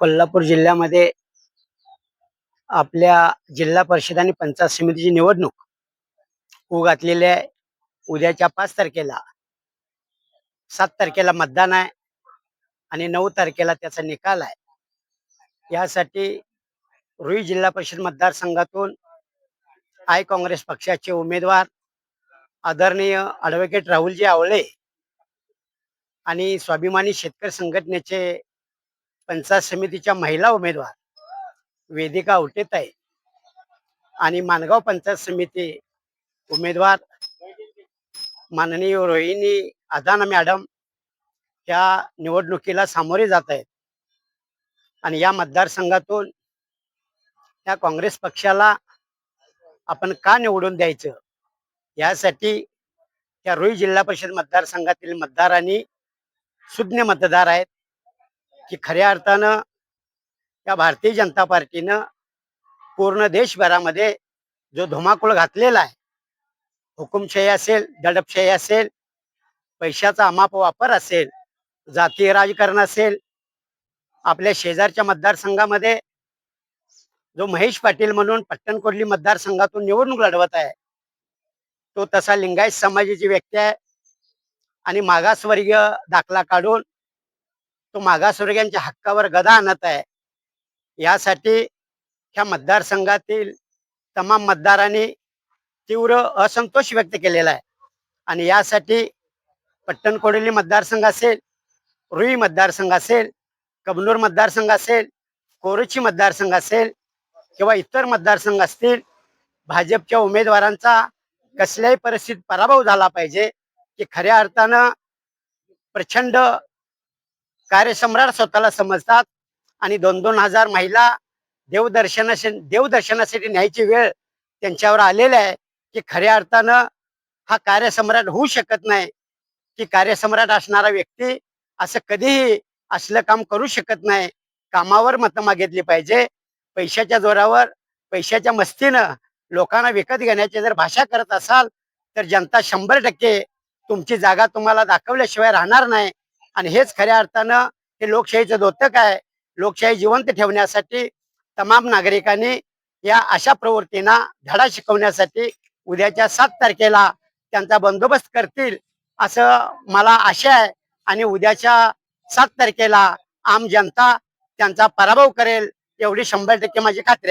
कोल्हापूर जिल्ह्यामध्ये आपल्या जिल्हा परिषद आणि पंचायत समितीची निवडणूक होऊ घातलेली आहे. उद्याच्या पाच तारखेला सात तारखेला मतदान आहे आणि नऊ तारखेला त्याचा निकाल आहे. यासाठी रुई जिल्हा परिषद मतदारसंघातून आय काँग्रेस पक्षाचे उमेदवार आदरणीय ॲडव्होकेट राहुलजी आवळे आणि स्वाभिमानी शेतकरी संघटनेचे पंचायत समितीच्या महिला उमेदवार वेदिका उटेताई आणि मानगाव पंचायत समिती उमेदवार माननीय रोहिणी अदाना मॅडम या निवडणुकीला सामोरे जात आहेत. आणि या मतदारसंघातून या काँग्रेस पक्षाला आपण का निवडून द्यायचं? यासाठी त्या रोई जिल्हा परिषद मतदारसंघातील मतदारांनी सुज्ञ मतदार आहेत. की खऱ्या अर्थानं या भारतीय जनता पार्टीनं पूर्ण देशभरामध्ये जो धुमाकूळ घातलेला आहे हुकुमशाही असेल दडपशाही असेल पैशाचा अमाप वापर असेल जातीय राजकारण असेल आपल्या शेजारच्या मतदारसंघामध्ये जो महेश पाटील म्हणून पट्टणकोडली मतदारसंघातून निवडणूक लढवत आहे तो तसा लिंगायत समाजाची व्यक्ती आहे आणि मागासवर्गीय दाखला काढून तो मागासवर्गीयांच्या हक्कावर गदा आणत आहे. यासाठी ह्या मतदारसंघातील तमाम मतदारांनी तीव्र असंतोष व्यक्त केलेला आहे. आणि यासाठी पट्टणकोडली मतदारसंघ असेल रुई मतदारसंघ असेल कबनूर मतदारसंघ असेल कोरुची मतदारसंघ असेल किंवा इतर मतदारसंघ असतील भाजपच्या उमेदवारांचा कसल्याही परिस्थितीत पराभव झाला पाहिजे की खऱ्या अर्थानं प्रचंड कार्यसम्राट स्वतःला समजतात. आणि दोन दोन हजार महिला देवदर्शना देवदर्शनासाठी न्यायची वेळ त्यांच्यावर आलेली आहे की खऱ्या अर्थानं हा कार्यसम्राट होऊ शकत नाही. की कार्यसम्राट असणारा व्यक्ती असं कधीही असलं काम करू शकत नाही. कामावर मतं मागितली पाहिजे. पैशाच्या जोरावर पैशाच्या मस्तीनं लोकांना विकत घेण्याची जर भाषा करत असाल तर जनता शंभर टक्के तुमची जागा तुम्हाला दाखवल्याशिवाय राहणार नाही. आणि हेच खऱ्या अर्थानं हे लोकशाहीचं दोतक आहे. लोकशाही जिवंत ठेवण्यासाठी तमाम नागरिकांनी या अशा प्रवृत्तींना धडा शिकवण्यासाठी उद्याच्या सात तारखेला त्यांचा बंदोबस्त करतील असं मला आशा आहे. आणि उद्याच्या सात तारखेला आम जनता त्यांचा पराभव करेल एवढी शंभर टक्के माझी खात्री आहे.